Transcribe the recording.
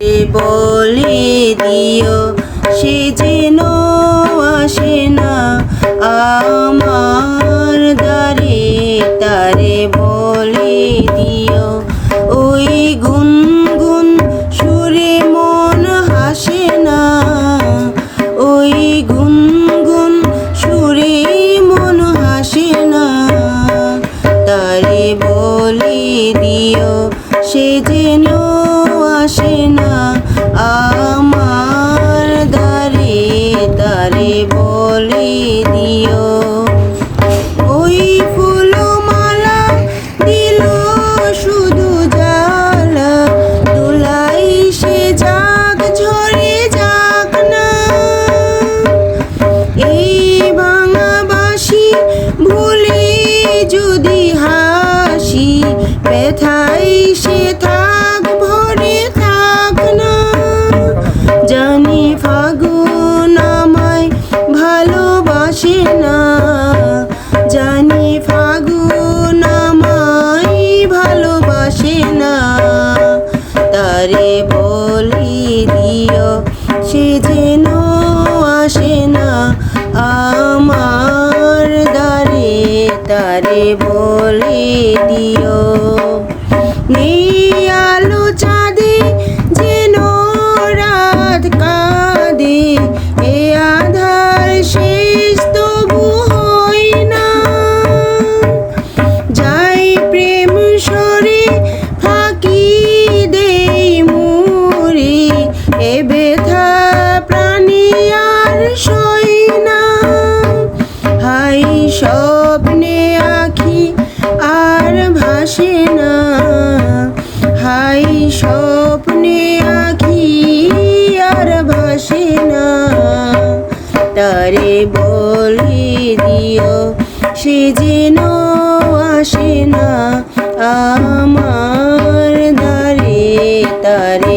বলে দিও, সে যেন আসে না। আমার দ্বারে তারে বলে দিও, ওই গুনগুন সুরে মন হাসে না। ওই গুনগুন সুরে মন হাসে না। তারে বলে দিও, সে যেন আসে আমার দারে তারে বলে দিও। নেই ভাসে না। হাই স্বপ্নে আখি আর ভাসে না। তারে বলে দিও, সে যেন আসে না। আমার দ্বারে তারে